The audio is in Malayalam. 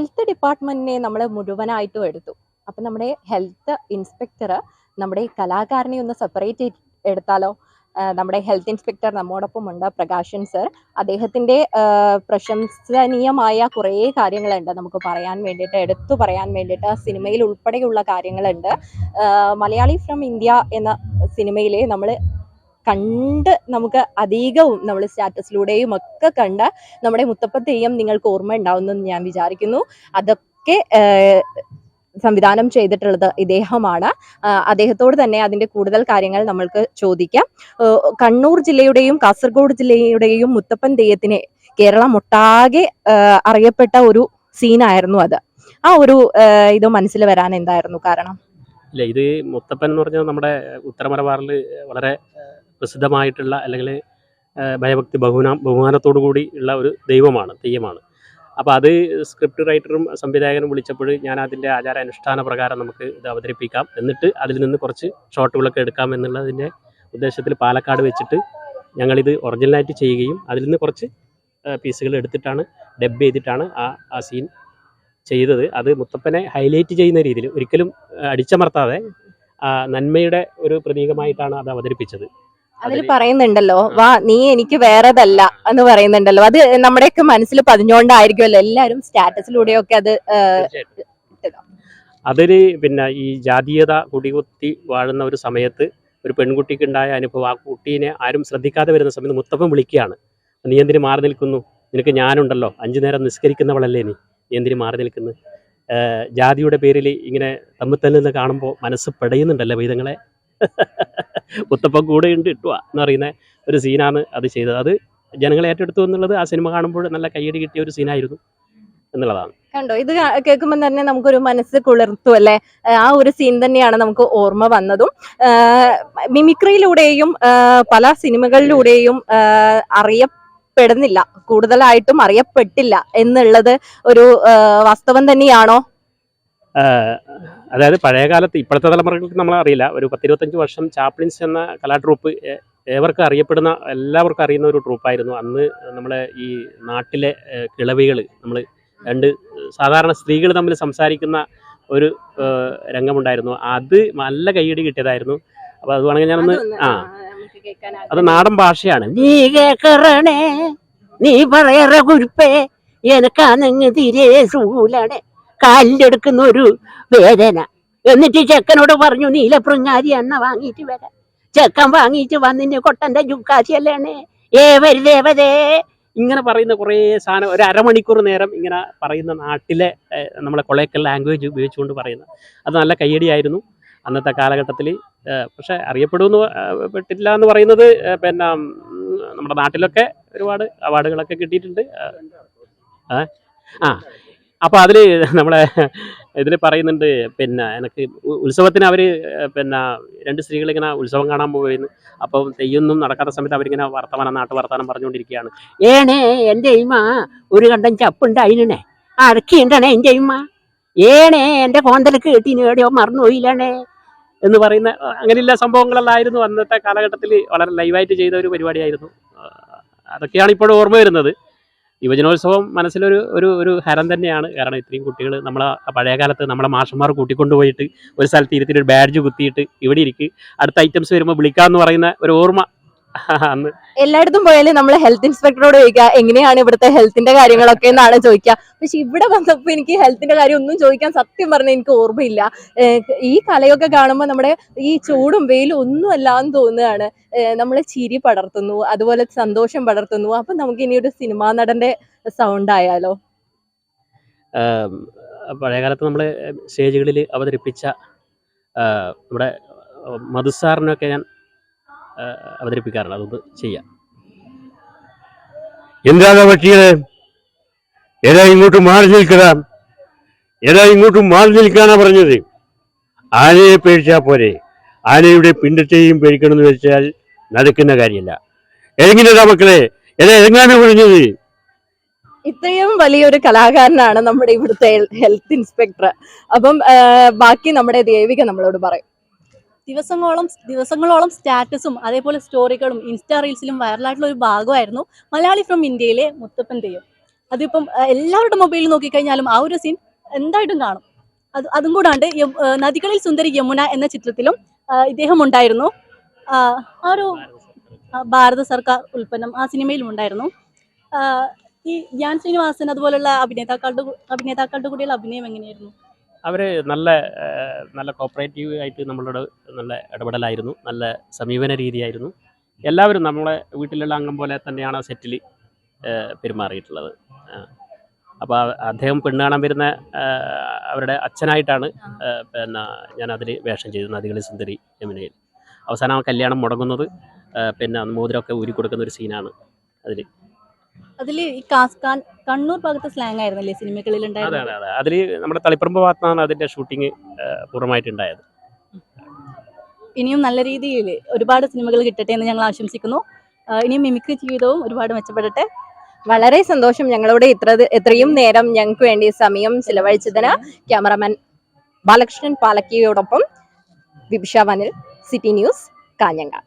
ഹെൽത്ത് ഡിപ്പാർട്ട്മെന്റിനെ നമ്മൾ മുഴുവനായിട്ടും എടുത്തു. അപ്പം നമ്മുടെ ഹെൽത്ത് ഇൻസ്പെക്ടർ നമ്മുടെ കലാകാരനെ ഒന്ന് സെപ്പറേറ്റ് എടുത്താലോ? നമ്മുടെ ഹെൽത്ത് ഇൻസ്പെക്ടർ നമ്മോടൊപ്പം ഉണ്ട് പ്രകാശൻ സർ അദ്ദേഹത്തിന്റെ പ്രശംസനീയമായ കുറേ കാര്യങ്ങളുണ്ട് നമുക്ക് പറയാൻ വേണ്ടിയിട്ട് എടുത്തു പറയാൻ വേണ്ടിയിട്ട് സിനിമയിൽ ഉൾപ്പെടെയുള്ള കാര്യങ്ങളുണ്ട്. മലയാളി ഫ്രം ഇന്ത്യ എന്ന സിനിമയിലെ നമ്മൾ കണ്ട് നമുക്ക് അധികവും നമ്മൾ സ്റ്റാറ്റസിലൂടെയും ഒക്കെ കണ്ട് നമ്മുടെ മുത്തപ്പ തെയ്യം നിങ്ങൾക്ക് ഓർമ്മ ഉണ്ടാവുമെന്ന് ഞാൻ വിചാരിക്കുന്നു. അതൊക്കെ സംവിധാനം ചെയ്തിട്ടുള്ളത് ഇദ്ദേഹമാണ്. അദ്ദേഹത്തോട് തന്നെ അതിന്റെ കൂടുതൽ കാര്യങ്ങൾ നമ്മൾക്ക് ചോദിക്കാം. കണ്ണൂർ ജില്ലയുടെയും കാസർഗോഡ് ജില്ലയുടെയും മുത്തപ്പൻ തെയ്യത്തിനെ കേരളം ഒട്ടാകെ അറിയപ്പെട്ട ഒരു സീനായിരുന്നു അത്. ആ ഒരു ഇത് മനസ്സിൽ വരാൻ എന്തായിരുന്നു കാരണം? ഇല്ല ഇത് മുത്തപ്പൻ എന്ന് പറഞ്ഞാൽ നമ്മുടെ ഉത്തരമലബാറിൽ വളരെ പ്രസിദ്ധമായിട്ടുള്ള അല്ലെങ്കിൽ ഭയഭക്തി ബഹുമാന ബഹുമാനത്തോടു കൂടി ഉള്ള ഒരു ദൈവമാണ് തെയ്യമാണ്. അപ്പോൾ അത് സ്ക്രിപ്റ്റ് റൈറ്ററും സംവിധായകനും വിളിച്ചപ്പോൾ ഞാൻ അതിന്റെ ആചാര അനുഷ്ഠാന പ്രകാരം നമുക്ക് ഇത് അവതരിപ്പിക്കാം. എന്നിട്ട് അതിൽ നിന്ന് കുറച്ച് ഷോട്ടുകളൊക്കെ എടുക്കാം എന്നുള്ളതിന്റെ ഉദ്ദേശത്തിൽ പാലക്കാട് വെച്ചിട്ട് ഞങ്ങളിത് ഒറിജിനലായിട്ട് ചെയ്യുകയും അതിൽ നിന്ന് കുറച്ച് പീസുകൾ എടുത്തിട്ടാണ് ഡബ് ചെയ്തിട്ടാണ് ആ ആ സീൻ ചെയ്തത്. അത് മുത്തപ്പനെ ഹൈലൈറ്റ് ചെയ്യുന്ന രീതിയിൽ ഒരിക്കലും അടിച്ചമർത്താതെ നന്മയുടെ ഒരു പ്രതീകമായിട്ടാണ് അത് അവതരിപ്പിച്ചത്. അതിൽ പറയുന്നുണ്ടല്ലോ വാ നീ എനിക്ക് വേറെതല്ല എന്ന് പറയുന്നുണ്ടല്ലോ. അത് നമ്മുടെയൊക്കെ മനസ്സിൽ പതിഞ്ഞുകൊണ്ടായിരിക്കുമല്ലോ എല്ലാവരും സ്റ്റാറ്റസിലൂടെയൊക്കെ അത് അതൊരു പിന്നെ ഈ ജാതീയത കുടികുത്തി വാഴുന്ന ഒരു സമയത്ത് ഒരു പെൺകുട്ടിക്ക് ഉണ്ടായ അനുഭവം ആ കുട്ടീനെ ആരും ശ്രദ്ധിക്കാതെ വരുന്ന സമയത്ത് മുത്തപ്പൻ വിളിക്കുകയാണ്. നീ എന്തിന് മാറി നിൽക്കുന്നു? നിനക്ക് ഞാനുണ്ടല്ലോ. അഞ്ചു നേരം നിസ്കരിക്കുന്നവളല്ലേ നീ? നീ എന്തിന് മാറി നിൽക്കുന്നു? ജാതിയുടെ പേരിൽ ഇങ്ങനെ തമ്മിൽ തന്നെ കാണുമ്പോൾ മനസ്സ് പെടയുന്നുണ്ടല്ലോ വൈദങ്ങളെ മുത്തപ്പൻ കൂടെ ഉണ്ട് ഇട്ടുക എന്ന് പറയുന്ന ഒരു സീനാണ് അത് ചെയ്തത്. അത് ജനങ്ങളെ ഏറ്റെടുത്തു എന്നുള്ളത് ആ സിനിമ കാണുമ്പോൾ നല്ല കയ്യടി കിട്ടിയ ഒരു സീനായിരുന്നു എന്നുള്ളതാണ്. കണ്ടോ? ഇത് കേൾക്കുമ്പോൾ തന്നെ നമുക്കൊരു മനസ്സ് കുളിർത്തു അല്ലെ? ആ ഒരു സീൻ തന്നെയാണ് നമുക്ക് ഓർമ്മ വന്നതും. മിമിക്രിയിലൂടെയും പല സിനിമകളിലൂടെയും ആ, അറിയപ്പെടുന്നില്ല. കൂടുതലായിട്ടും അറിയപ്പെട്ടില്ല എന്നുള്ളത് ഒരു വാസ്തവം തന്നെയാണോ? അതായത് പഴയ കാലത്ത് ഇപ്പോഴത്തെ തലമുറകൾക്ക് നമ്മൾ അറിയില്ല. ഒരു പത്തിരുപത്തഞ്ച് വർഷം ചാപ്ലിൻസ് എന്ന കലാ ട്രൂപ്പ് ഏവർക്കും അറിയപ്പെടുന്ന എല്ലാവർക്കും അറിയുന്ന ഒരു ട്രൂപ്പായിരുന്നു അന്ന് നമ്മളെ ഈ നാട്ടിലെ കിളവികൾ നമ്മൾ രണ്ട് സാധാരണ സ്ത്രീകൾ തമ്മിൽ സംസാരിക്കുന്ന ഒരു രംഗമുണ്ടായിരുന്നു. അത് നല്ല കയ്യടി കിട്ടിയതായിരുന്നു. അപ്പോൾ അത് വേണമെങ്കിൽ ഞാനൊന്ന് ആ അത് നാടൻ ഭാഷയാണ്. നീ കേക്കറണേ നീ പറയറ കുരിപ്പേ എനക്കാണെങ്കിൽ തീരെ സൂലാണ് കാലിലെടുക്കുന്ന ഒരു വേദന. എന്നിട്ട് ചെക്കനോട് പറഞ്ഞു നീലപ്പൃങ്ങാരി എണ്ണ വാങ്ങിയിട്ട് വരാം. ചെക്കൻ വാങ്ങിയിട്ട് വന്നിന് കൊട്ടന്റെ ജുക്കാശിയല്ലേ ഏ വരുദേവതേ ഇങ്ങനെ പറയുന്ന കുറേ സാധനം ഒരു അരമണിക്കൂർ നേരം ഇങ്ങനെ പറയുന്ന നാട്ടിലെ നമ്മളെ കൊളേക്കൽ ലാംഗ്വേജ് ഉപയോഗിച്ചുകൊണ്ട് പറയുന്ന. അത് നല്ല കയ്യടിയായിരുന്നു അന്നത്തെ കാലഘട്ടത്തിൽ. പക്ഷെ അറിയപ്പെടുമെന്ന് പെട്ടില്ല എന്ന് പറയുന്നത് പിന്നെ നമ്മുടെ നാട്ടിലൊക്കെ ഒരുപാട് അവാർഡുകളൊക്കെ കിട്ടിയിട്ടുണ്ട്. ആ. അപ്പോൾ അതിൽ നമ്മളെ ഇതിൽ പറയുന്നുണ്ട് പിന്നെ എനിക്ക് ഉത്സവത്തിന് അവർ പിന്നെ രണ്ട് സ്ത്രീകൾ ഇങ്ങനെ ഉത്സവം കാണാൻ പോയിരുന്നു അപ്പം തെയ്യൊന്നും നടക്കാത്ത സമയത്ത് അവരിങ്ങനെ വർത്തമാനം നാട്ടു വർത്തമാനം പറഞ്ഞുകൊണ്ടിരിക്കുകയാണ്. ഏണേ എന്റെ ഇമ്മ ഒരു കണ്ടം അതിനെ അടക്കിണ്ടണേ എന്റെ ഇമ്മ ഏണേ എന്റെ കോന്തലക്ക് കേട്ടിന് എവിടെയോ മറന്നുപോയില്ലണേ. എന്ന് പറയുന്ന അങ്ങനെയുള്ള സംഭവങ്ങളെല്ലായിരുന്നു അന്നത്തെ കാലഘട്ടത്തിൽ വളരെ ലൈവായിട്ട് ചെയ്ത ഒരു പരിപാടിയായിരുന്നു. അതൊക്കെയാണ് ഇപ്പോഴും ഓർമ്മ വരുന്നത്. യുവജനോത്സവം മനസ്സിലൊരു ഒരു ഒരു ഹരം തന്നെയാണ്. കാരണം ഇത്രയും കുട്ടികൾ നമ്മളെ പഴയ കാലത്ത് നമ്മളെ മാഷന്മാർ കൂട്ടിക്കൊണ്ടുപോയിട്ട് ഒരു സ്ഥലത്ത് ഇരുത്തിയിട്ട് ഒരു ബാഡ്ജ് കുത്തിയിട്ട് ഇവിടെ ഇരിക്കും. അടുത്ത ഐറ്റംസ് വരുമ്പോൾ വിളിക്കാമെന്ന് പറയുന്ന ഒരു ഓർമ്മ എല്ലായിടത്തും പോയാലും നമ്മൾ ഹെൽത്ത് ഇൻസ്പെക്ടറോട് ചോദിക്കുക എങ്ങനെയാണ് ഇവിടുത്തെ ഹെൽത്തിന്റെ കാര്യങ്ങളൊക്കെ? എന്നാണ് ചോദിക്കുക. പക്ഷെ ഇവിടെ വന്നപ്പോ എനിക്ക് ഹെൽത്തിന്റെ കാര്യം ഒന്നും ചോദിക്കാൻ സത്യം പറഞ്ഞ എനിക്ക് ഓർമ്മയില്ല. ഈ കലയൊക്കെ കാണുമ്പോൾ നമ്മുടെ ഈ ചൂടും വെയിലും ഒന്നും അല്ലാന്ന് തോന്നുകയാണ്. നമ്മളെ ചിരി പടർത്തുന്നു അതുപോലെ സന്തോഷം പടർത്തുന്നു. അപ്പൊ നമുക്ക് ഇനി ഒരു സിനിമാ നടന്റെ സൗണ്ട് ആയാലോ? പഴയകാലത്ത് നമ്മൾ നമ്മൾ സ്റ്റേജുകളിൽ അവതരിപ്പിച്ച നമ്മുടെ മധുസാറിനൊക്കെ ഞാൻ അവതരിപ്പിക്കാറുണ്ട്. അതൊന്ന് ചെയ്യാം. എന്താണ് പറ്റിയത്? ഏതാ ഇങ്ങോട്ട് മാറി നിൽക്കണം ഏതാ ഇങ്ങോട്ട് മാറി നിൽക്കാനാ പറഞ്ഞത്. ആനയെ പേടിച്ചാൽ പോരെ. ആനയുടെ പിണ്ടത്തെയും പേടിക്കണമെന്ന് വെച്ചാൽ നടക്കുന്ന കാര്യമല്ല. എങ്ങനെയാ മക്കളെ? ഏതാ എങ്ങാനും പറഞ്ഞത്? ഇത്രയും വലിയൊരു കലാകാരനാണ് നമ്മുടെ ഇവിടുത്തെ ഹെൽത്ത് ഇൻസ്പെക്ടർ. അപ്പം ബാക്കി നമ്മുടെ ദേവിക നമ്മളോട് പറയും. ദിവസങ്ങളോളം ദിവസങ്ങളോളം സ്റ്റാറ്റസും അതേപോലെ സ്റ്റോറികളും ഇൻസ്റ്റാ റീൽസിലും വൈറലായിട്ടുള്ള ഒരു ഭാഗമായിരുന്നു മലയാളി ഫ്രം ഇന്ത്യയിലെ മുത്തപ്പൻ തെയ്യം അതിപ്പം എല്ലാവരുടെ മൊബൈലിൽ നോക്കിക്കഴിഞ്ഞാലും ആ ഒരു സീൻ എന്തായിട്ടും കാണും. അത് അതും കൂടാണ്ട് നദികളിൽ സുന്ദരി യമുന എന്ന ചിത്രത്തിലും ഇദ്ദേഹം ഉണ്ടായിരുന്നു. ആ, ഒരു ഭാരത സർക്കാർ ഉൽപ്പന്നം ആ സിനിമയിലും ഉണ്ടായിരുന്നു. ഈ ധ്യാൻ ശ്രീനിവാസൻ അതുപോലുള്ള അഭിനേതാക്കളുടെ അഭിനേതാക്കളുടെ കൂടെയുള്ള അഭിനയം എങ്ങനെയായിരുന്നു? അവർ നല്ല നല്ല കോപ്പറേറ്റീവ് ആയിട്ട് നമ്മളോട് നല്ല ഇടപെടലായിരുന്നു. നല്ല സമീപന രീതിയായിരുന്നു. എല്ലാവരും നമ്മളെ വീട്ടിലുള്ള അംഗം പോലെ തന്നെയാണ് സെറ്റിൽ പെരുമാറിയിട്ടുള്ളത്. അപ്പോൾ അദ്ദേഹം പെണ്ണ് കാണാൻ വരുന്ന അവരുടെ അച്ഛനായിട്ടാണ് പിന്നെ ഞാൻ അതിൽ വേഷം ചെയ്തത് നദികളി സുന്ദരി യമുനയിൽ അവസാനം ആ കല്യാണം മുടങ്ങുന്നത് പിന്നെ മോതിരമൊക്കെ ഊരി കൊടുക്കുന്ന ഒരു സീനാണ് അതിൽ അതിൽ ഈ കാസ് കാൻ- കണ്ണൂർ ഭാഗത്തെ സ്ലാങ് ആയിരുന്നല്ലേ സിനിമകളിൽ അതെ അതെ അതെ. അതിൽ നമ്മുടെ തളിപ്പറമ്പ് ഭാഗത്താണ് അതിന്റെ ഷൂട്ടിങ് പൂർണമായിട്ടുണ്ടായത്. ഇനിയും നല്ല രീതിയിൽ ഒരുപാട് സിനിമകൾ കിട്ടട്ടെ എന്ന് ഞങ്ങൾ ആശംസിക്കുന്നു. ഇനിയും മിമിക്രി ജീവിതവും ഒരുപാട് മെച്ചപ്പെടട്ടെ. വളരെ സന്തോഷം ഞങ്ങളോട് ഇത്ര ഇത്രയും നേരം ഞങ്ങൾക്ക് വേണ്ടി സമയം ചിലവഴിച്ചതിന് ക്യാമറമാൻ ബാലകൃഷ്ണൻ പാലക്കിയോടൊപ്പം വിഭിഷ വനിൽ സിറ്റി ന്യൂസ് കാഞ്ഞങ്ങാട്.